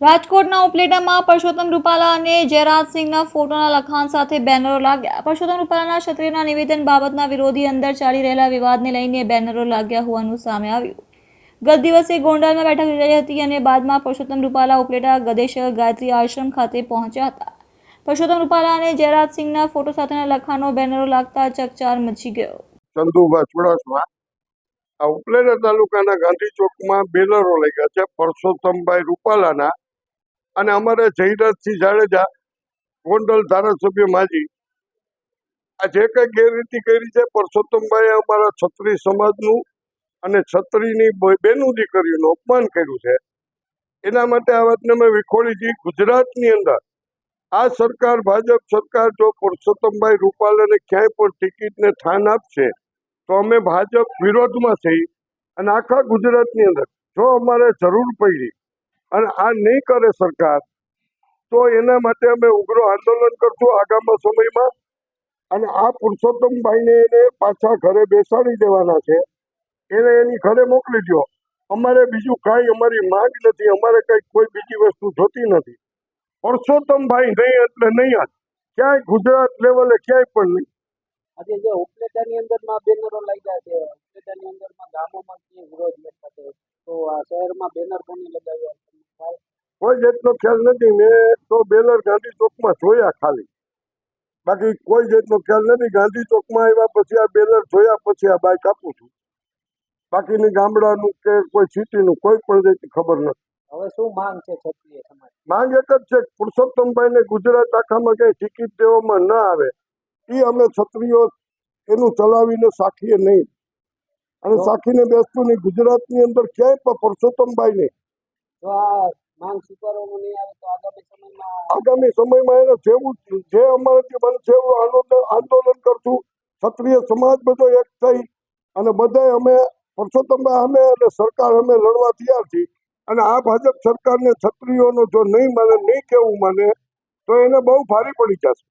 રાજકોટના ઉપલેટામાં પરસોત્તમ રૂપાલા અને જયરાજસિંહના ફોટોના લખાણ સાથે બેનરો લાગ્યા. પરસોત્તમ રૂપાલાના ક્ષત્રિયના નિવેદન બાબતના વિરોધી અંદર ચાલી રહેલા વિવાદને લઈને બેનરો લાગ્યા હોવાનું સામે આવ્યું. ગત દિવસે ગોંડલમાં બેઠક યોજાઈ હતી અને બાદમાં પરસોત્તમ રૂપાલા ઉપલેટા ગદેશ્વર ગાયત્રી આશ્રમ ખાતે પહોંચ્યા હતા. પરસોત્તમ રૂપાલા અને જયરાજસિંહના ફોટો સાથેના લખાણો બેનરો લાગતા ચકચાર મચી ગયો. ચંદુભા ચુડાસમા ઉપલેટા તાલુકાના ગાંધી ચોકમાં બેનરો લાગ્યા છે. પરસોત્તમભાઈ રૂપાલાના અને અમારે જયરાજસિંહ જાડેજા, ગોંડલ ધારાસભ્ય માજી, આ જે કઈ ગેરરીતિ કરી છે, પરસોત્તમભાઈએ અમારા છત્રી સમાજનું અને છત્રીની બેનું દીકરીનું અપમાન કર્યું છે. એના માટે આ વાતને અમે વિખોડી હતી ગુજરાતની અંદર. આ સરકાર, ભાજપ સરકાર જો પરસોત્તમભાઈ રૂપાલાને ક્યાંય પણ ટિકિટને સ્થાન આપશે, તો અમે ભાજપ વિરોધમાં થઈ અને આખા ગુજરાતની અંદર. જો અમારે જરૂર પડી અને આ નહીં કરે સરકાર, તો એના માટે અમે ઉગ્ર આંદોલન કરશું આગામી સમયમાં. અને આ પુરુષોત્તમભાઈને એને પાછા ઘરે બેસાડી દેવાના છે. એને એની ઘરે મોકલી દો અમારે બીજું કાંઈ અમારી માંગ નથી, અમારે કંઈ કોઈ બીજી વસ્તુ જોતી નથી. પરસોત્તમભાઈ નહીં એટલે નહીં જ ક્યાંય ગુજરાત લેવલે ક્યાંય પણ નહીં. આજે જે ઉપલેટાની અંદરમાં બેનરો લાગ્યા છે, ઉપલેટાની અંદરમાં ગામોમાં તો આ શહેરમાં બેનર કોને લગાવ્યા? કોઈ જાતનો ખ્યાલ નથી. મેં તો બેલર ગાંધી ચોકમાં જોયા ખાલી. બાકી કોઈ જાતનો ખ્યાલ નથી. ગાંધી ચોકમાં આવ્યા પછી આ બેલર જોયા પછી આ બાઇક આપું છું. બાકીની ગામડાનું કે કોઈ સિટીનું કોઈ પણ જાતની ખબર નથી. હવે શું માંગ છે ક્ષત્રિય સમાજ માંગ એક જ છે પુરુષોત્તમભાઈને ગુજરાત આખામાં કઈ ટિકિટ દેવામાં ના આવે. એ અમે ક્ષત્રિયો એનું ચલાવીને સાખીએ નહીં. અને સાખીને બેસતું નહીં. ગુજરાતની અંદર ક્યાંય પણ પુરુષોત્તમભાઈને નહીં આ આગામી સમયમાં એને જેવું જે અમારાથી બનશે એવું આંદોલન કરશું. ક્ષત્રિય સમાજ બધો એક થઈ અને બધાય અમે પરસોત્તમભાઈ અમે અને સરકાર અમે લડવા તૈયાર છીએ. અને આ ભાજપ સરકારને ક્ષત્રિયોનો જો નહીં માને, નહીં કેવું માને, તો એને બહુ ભારી પડી જશે.